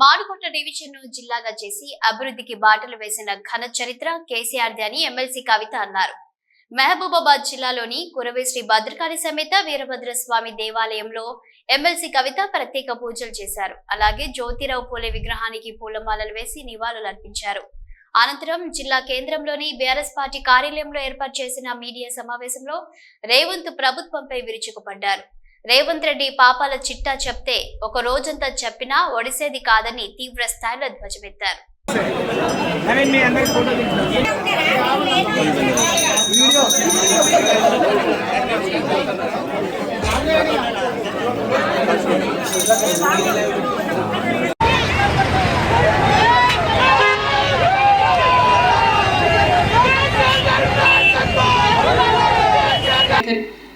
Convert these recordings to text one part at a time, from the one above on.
మాడుకొండ డివిజన్ను జిల్లాగా చేసి అభివృద్ధికి బాటలు వేసిన ఘన చరిత్ర కేసీఆర్ది అని ఎమ్మెల్సీ కవిత అన్నారు. మహబూబాబాద్ జిల్లాలోని కురవి శ్రీ భద్రకాళి సమేత వీరభద్ర స్వామి దేవాలయంలో ఎమ్మెల్సీ కవిత ప్రత్యేక పూజలు చేశారు. అలాగే జ్యోతిరావు పూలే విగ్రహానికి పూలమాలలు వేసి నివాళులర్పించారు అనంతరం జిల్లా కేంద్రంలోని బీఆర్ఎస్ పార్టీ కార్యాలయంలో ఏర్పాటు చేసిన మీడియా సమావేశంలో రేవంత్ ప్రభుత్వంపై విరుచుకుపడ్డారు. రేవంత్ రెడ్డి పాపాల చిట్టా చెప్తే ఒక రోజంతా చెప్పినా ఒడిసేది కాదని తీవ్ర స్థాయిలో ధ్వజమెత్తారు.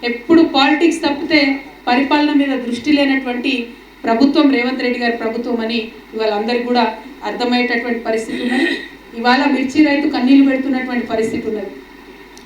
ఎప్పుడు పాలిటిక్స్ తప్పితే పరిపాలన మీద దృష్టి లేనటువంటి ప్రభుత్వం రేవంత్ రెడ్డి గారి ప్రభుత్వం అని ఇవాళ కూడా అర్థమయ్యేటటువంటి పరిస్థితి ఉన్నది. ఇవాళ మిర్చి రైతు కన్నీళ్ళు పెడుతున్నటువంటి పరిస్థితి ఉన్నది.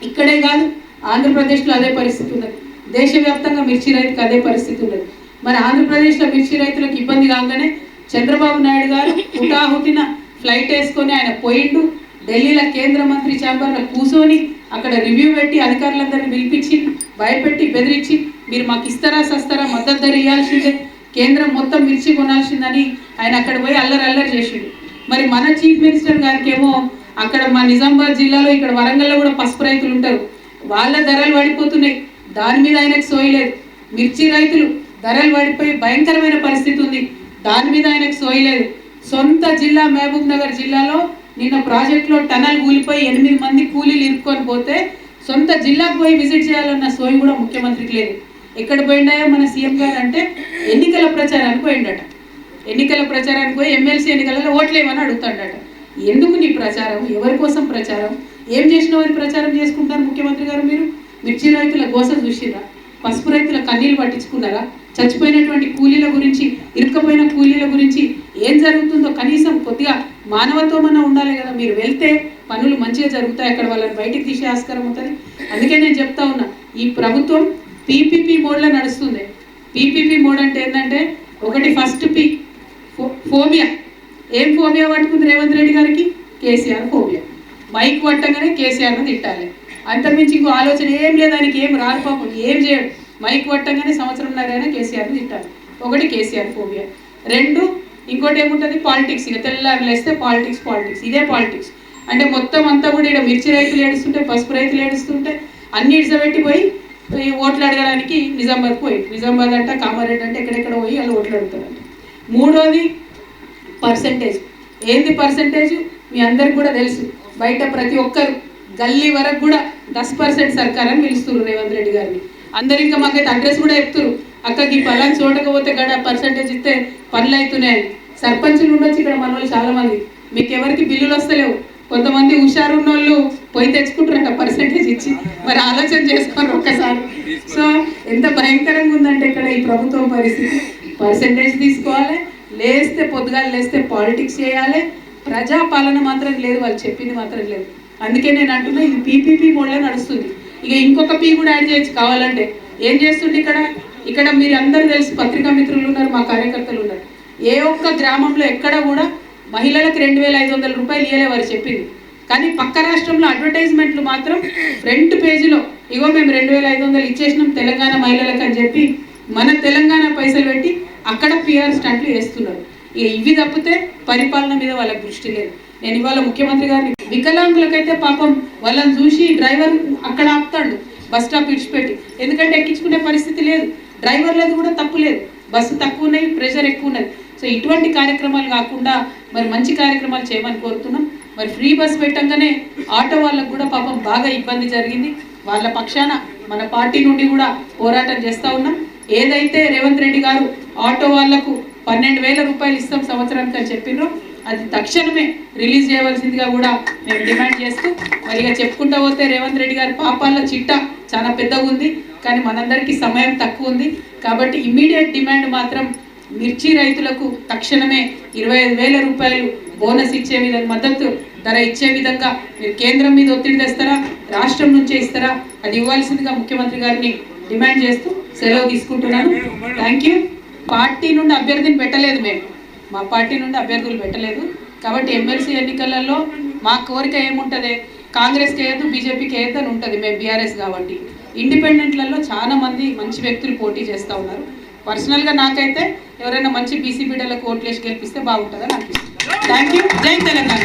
ఇక్కడే కాదు ఆంధ్రప్రదేశ్లో అదే పరిస్థితి ఉన్నది. దేశవ్యాప్తంగా మిర్చి రైతుకు అదే పరిస్థితి ఉన్నది. మరి ఆంధ్రప్రదేశ్లో మిర్చి రైతులకు ఇబ్బంది కాగానే చంద్రబాబు నాయుడు గారు హుటాహుటిన ఫ్లైట్ వేసుకొని ఆయన పోయిండు. ఢిల్లీలో కేంద్ర మంత్రి ఛాంబర్లో కూర్చొని అక్కడ రివ్యూ పెట్టి అధికారులందరినీ పిలిపించి భయపెట్టి బెదిరించి మీరు మాకు ఇస్తారా సస్తారా మద్దతు ధర ఇవ్వాల్సిందే. కేంద్రం మొత్తం మిర్చి కొనాల్సిందని ఆయన అక్కడ పోయి అల్లరి అల్లరి చేసిండు. మరి మన చీఫ్ మినిస్టర్ గారికి ఏమో అక్కడ మా నిజామాబాద్ జిల్లాలో ఇక్కడ వరంగల్లో కూడా పసుపు రైతులు ఉంటారు. వాళ్ళ ధరలు పడిపోతున్నాయి దాని మీద ఆయనకు సోయలేదు మిర్చి రైతులు ధరలు పడిపోయి భయంకరమైన పరిస్థితి ఉంది. దాని మీద ఆయనకు సోయలేదు సొంత జిల్లా మహబూబ్ నగర్ జిల్లాలో నిన్న ప్రాజెక్టులో టనల్ కూలిపోయి ఎనిమిది మంది కూలీలు ఇరుక్కొని పోతే సొంత జిల్లాకు పోయి విజిట్ చేయాలన్న సోయి కూడా ముఖ్యమంత్రికి లేదు. ఎక్కడ పోయిండాయో మన సీఎం గారు అంటే ఎన్నికల ప్రచారానికి పోయిండట. ఎన్నికల ప్రచారానికి పోయి ఎమ్మెల్సీ ఎన్నికలలో ఓట్లేమని అడుగుతాడట. ఎందుకు నీ ప్రచారం? ఎవరి కోసం ప్రచారం? ఏం చేసినావని ప్రచారం చేసుకుంటారు ముఖ్యమంత్రి గారు మీరు? మిర్చి రైతుల గోస చూసిరా పసుపు రైతుల కన్నీళ్ళు పట్టించుకున్నారా? చచ్చిపోయినటువంటి కూలీల గురించి ఇరుక్కపోయిన కూలీల గురించి ఏం జరుగుతుందో కనీసం కొద్దిగా మానవత్వమన్నా ఉండాలి కదా. మీరు వెళ్తే పనులు మంచిగా జరుగుతాయి. అక్కడ వాళ్ళని బయటికి తీసే ఆస్కారం అవుతుంది అందుకే నేను చెప్తా ఉన్నా ఈ ప్రభుత్వం పీపీపీ మోడ్లో నడుస్తుంది. పీపీపీ మోడ్ అంటే ఏంటంటే ఒకటి ఫస్ట్ పీ ఫో- ఫోబియా ఏం ఫోబియా పట్టుకుంది రేవంత్ రెడ్డి గారికి? కేసీఆర్ ఫోబియా మైక్ పట్టగానే కేసీఆర్ను తిట్టాలి. అంతకుమించి ఇంకో ఆలోచన ఏం లేదు ఆయనకి ఏం రాదు పాపం ఏం చేయడు. మైక్ పట్టగానే సంవత్సరంన్నరైనా కేసీఆర్ని తిట్టాలి. ఒకటి కేసీఆర్ ఫోబియా రెండు ఇంకోటి ఏముంటుంది? పాలిటిక్స్. ఇక తెల్లారి లేస్తే పాలిటిక్స్ పాలిటిక్స్. ఇదే పాలిటిక్స్. అంటే మొత్తం అంతా కూడా ఇక్కడ మిర్చి రైతులు ఏడుస్తుంటే పసుపు రైతులు ఏడుస్తుంటే అన్ని ఇడిసబెట్టిపోయి ఓట్లు అడగడానికి నిజామాబాద్ పోయి. నిజామాబాద్ అంటే కామారెడ్డి అంటే ఎక్కడెక్కడ పోయి వాళ్ళు ఓట్లు అడుగుతారంట. మూడోది పర్సంటేజ్. ఏంది పర్సంటేజ్? మీ అందరికి కూడా తెలుసు. బయట ప్రతి ఒక్కరు గల్లీ వరకు కూడా దస్ పర్సెంట్ సర్కార్ అని పిలుస్తున్నారు రేవంత్ రెడ్డి గారిని. అందరు ఇంకా మాకైతే అడ్రస్ కూడా చెప్తున్నారు. అక్కకి పలాన్ చూడకపోతే గడ పర్సంటేజ్ ఇస్తే పనులు అవుతున్నాయని. సర్పంచులు ఉండొచ్చు ఇక్కడ మన వాళ్ళు చాలామంది. మీకు ఎవరికి బిల్లులు వస్తలేవు. కొంతమంది హుషారు ఉన్నోళ్ళు పోయి తెచ్చుకుంటారట పర్సంటేజ్ ఇచ్చి. మరి ఆలోచన చేసుకోరు ఒక్కసారి. సో ఎంత భయంకరంగా ఉందంటే ఇక్కడ ఈ ప్రభుత్వం పరిస్థితి. పర్సంటేజ్ తీసుకోవాలి లేస్తే పొద్దుగాల లేస్తే పాలిటిక్స్ చేయాలి. ప్రజా పాలన మాత్రం లేదు వాళ్ళు చెప్పింది మాత్రం లేదు. అందుకే నేను అంటున్నా ఇది పీపీపీ మోడ్లో నడుస్తుంది. ఇక ఇంకొక పీ కూడా యాడ్ చేయొచ్చు కావాలంటే. ఏం చేస్తుంది ఇక్కడ? ఇక్కడ మీరు అందరూ తెలుసు పత్రికా మిత్రులు ఉన్నారు మా కార్యకర్తలు ఉన్నారు. ఏ ఒక్క గ్రామంలో ఎక్కడ కూడా మహిళలకు రెండు వేల ఐదు వందల రూపాయలు ఇవ్వలే వారు చెప్పింది. కానీ పక్క రాష్ట్రంలో అడ్వర్టైజ్మెంట్లు మాత్రం ఫ్రంట్ పేజీలో ఇగో మేము రెండు వేల ఐదు వందలు ఇచ్చేసినాం తెలంగాణ మహిళలకు అని చెప్పి మన తెలంగాణ పైసలు పెట్టి అక్కడ పిఆర్ స్టంట్లు వేస్తున్నారు. ఇక ఇవి తప్పితే పరిపాలన మీద వాళ్ళకి దృష్టి లేదు. నేను ఇవాళ ముఖ్యమంత్రి గారిని వికలాంగులకైతే పాపం వాళ్ళని చూసి డ్రైవర్ అక్కడ ఆపుతాడు బస్ స్టాప్ ఇడిచిపెట్టి ఎందుకంటే ఎక్కించుకునే పరిస్థితి లేదు. డ్రైవర్లది కూడా తప్పు లేదు. బస్సు తక్కువ ఉన్నాయి ప్రెషర్ ఎక్కువ ఉన్నది. సో ఇటువంటి కార్యక్రమాలు కాకుండా మరి మంచి కార్యక్రమాలు చేయమని కోరుతున్నాం. మరి ఫ్రీ బస్ పెట్టంగానే ఆటో వాళ్ళకు కూడా పాపం బాగా ఇబ్బంది జరిగింది. వాళ్ళ పక్షాన మన పార్టీ నుండి కూడా పోరాటం చేస్తూ ఉన్నాం. ఏదైతే రేవంత్ రెడ్డి గారు ఆటో వాళ్ళకు పన్నెండు వేల రూపాయలు ఇస్తాం సంవత్సరానికి అని చెప్పినారు అది తక్షణమే రిలీజ్ చేయవలసిందిగా కూడా మేము డిమాండ్ చేస్తూ మరి ఇక చెప్పుకుంటా పోతే రేవంత్ రెడ్డి గారి పాపాల చిట్ట చాలా పెద్దగా ఉంది. కానీ మనందరికీ సమయం తక్కువ ఉంది. కాబట్టి ఇమ్మీడియట్ డిమాండ్ మాత్రం మిర్చి రైతులకు తక్షణమే ఇరవై ఐదు వేల రూపాయలు బోనస్ ఇచ్చే విధంగా మద్దతు ధర ఇచ్చే విధంగా మీరు కేంద్రం మీద ఒత్తిడి తెస్తారా? రాష్ట్రం నుంచే ఇస్తారా? అది ఇవ్వాల్సిందిగా ముఖ్యమంత్రి గారిని డిమాండ్ చేస్తూ సెలవు తీసుకుంటున్నాను. Thank you. పార్టీ నుండి అభ్యర్థిని పెట్టలేదు మేము. మా పార్టీ నుండి అభ్యర్థులు పెట్టలేదు. కాబట్టి ఎమ్మెల్సీ ఎన్నికలలో మా కోరిక ఏముంటుంది? కాంగ్రెస్కి వేయద్దు బీజేపీకి వేయద్దు అని ఉంటుంది. మేము బీఆర్ఎస్ కాబట్టి. ఇండిపెండెంట్లలో చాలా మంది మంచి వ్యక్తులు పోటీ చేస్తూ ఉన్నారు. పర్సనల్గా నాకైతే ఎవరైనా మంచి బీసీ బిడ్డలకు ఓట్లేసి గెలిపిస్తే బాగుంటుందని అనిపిస్తుంది. థ్యాంక్ యూ జై తెలంగాణ